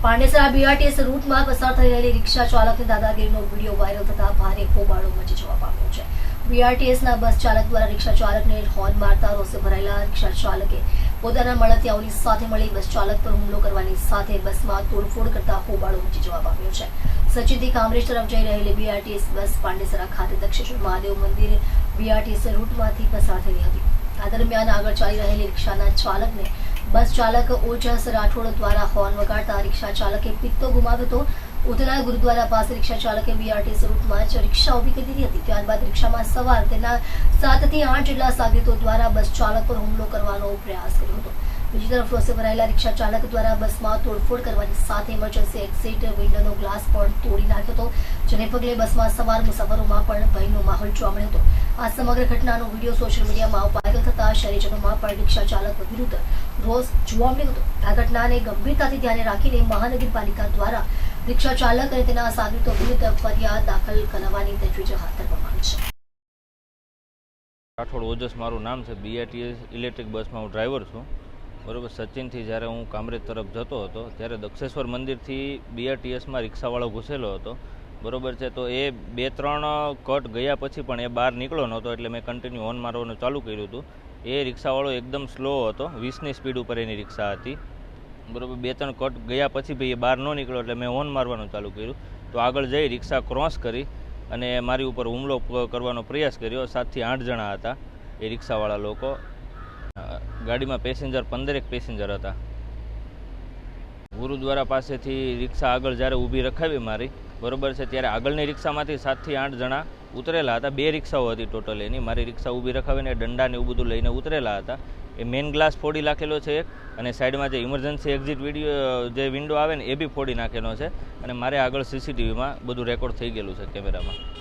Pandesara BRTS રૂટમાં પસાર થઈ રહેલી રિક્ષા ચાલકની દાદાગીરીનો વીડિયો વાયરલ થતા ભારે હોબાળો મચી જવા પામ્યો છે. બીઆરટીએસના બસ ચાલક દ્વારા રિક્ષા ચાલકને હોર્ન મારતા રોષે ભરાયેલા રિક્ષા ચાલકે પોતાના મળતિયાઓની સાથે મળી બસ ચાલક પર હુમલો કરવાની સાથે બસમાં તોડફોડ કરતા હોબાળો મચી જવા પામ્યો છે. સચિનથી કામરેજ તરફ જઈ રહેલી બીઆરટીએસ બસ પાંડેસરા ખાતે દક્ષેશ્વર મહાદેવ મંદિર બીઆરટીએસ રૂટમાંથી પસાર થઈ હતી. આ દરમિયાન આગળ ચાલી રહેલી રિક્ષાના ચાલકને બસ ચાલક ઓજસ રાઠોડ દ્વારા હોર્ન વગાડતા રિક્ષા ચાલકે પિત્તો ગુમાવ્યો હતો. ઉધના ગુરુદ્વારા પાસે રિક્ષા ચાલકે બીઆરટીએસ રૂટમાં જ રિક્ષા ઊભી કરી દીધી હતી. ત્યારબાદ રિક્ષામાં સવાર તેના સાતથી આઠ જેટલા સાગરીતો દ્વારા બસ ચાલક પર હુમલો કરવાનો પ્રયાસ કર્યો હતો. બીજી તરફ રોષે ભરાયેલા રિક્ષા ચાલક દ્વારા બસમાં તોડફોડ કરવાની સાથે ઇમરજન્સી એક્ઝિટ વિન્ડોનો ગ્લાસ પણ તોડી નાખ્યો હતો, જેને પગલે બસમાં સવાર મુસાફરોમાં પણ ભયનો માહોલ જોવા મળ્યો હતો. આ સમગ્ર ઘટનાનો વીડિયો સોશિયલ મીડિયામાં વાયરલ થતા શહેરીજનોમાં પણ રિક્ષા ચાલક વિરુદ્ધ રોષ જોવા મળ્યો હતો આ ઘટનાને ગંભીરતાથી ધ્યાને રાખીને મહાનગરપાલિકા દ્વારા રિક્ષા ચાલક અને તેના સાગરીતો વિરુદ્ધ ફરિયાદ દાખલ કરાવવાની તજવીજ હાથ ધરવામાં છે. રાઠોડ ઓજસ મારું નામ છે બીઆરટીએસ ઇલેક્ટ્રિક બસમાં હું ડ્રાઈવર છું. બરોબર, સચિનથી જ્યારે હું કામરેજ તરફ જતો હતો, ત્યારે દક્ષેશ્વર મંદિરથી બીઆરટીએસમાં રિક્ષાવાળો ઘૂસેલો હતો. બરોબર છે? તો એ બે ત્રણ કટ ગયા પછી પણ એ બહાર નીકળ્યો નહોતો એટલે મેં કન્ટિન્યુ હોર્ન મારવાનું ચાલુ કર્યું હતું. એ રિક્ષાવાળો એકદમ સ્લો હતો. વીસની સ્પીડ ઉપર એની રિક્ષા હતી. બરોબર, બે ત્રણ કટ ગયા પછી ભાઈ એ બહાર ન નીકળ્યો એટલે મેં હોર્ન મારવાનું ચાલુ કર્યું. તો આગળ જઈ રિક્ષા ક્રોસ કરી અને મારી ઉપર હુમલો કરવાનો પ્રયાસ કર્યો. સાતથી આઠ જણા હતા એ રિક્ષાવાળા લોકો. ગાડીમાં પેસેન્જર પંદરેક પેસેન્જર હતા. ગુરુદ્વારા પાસેથી રિક્ષા આગળ જ્યારે ઊભી રખાવી મારી બરોબર છે. ત્યારે આગળની રિક્ષામાંથી સાતથી આઠ જણા ઉતરેલા હતા. બે રિક્ષાઓ હતી ટોટલ એની. મારી રિક્ષા ઊભી રખાવીને દંડા ને એવું બધું લઈને ઉતરેલા હતા. એ મેઇન ગ્લાસ ફોડી નાખેલો છે એક અને સાઈડમાં જે ઇમરજન્સી એક્ઝિટ વીડિયો જે વિન્ડો આવે ને, એ બી ફોડી નાખેલો છે. અને મારે આગળ સીસીટીવીમાં બધું રેકોર્ડ થઈ ગયેલું છે કેમેરામાં.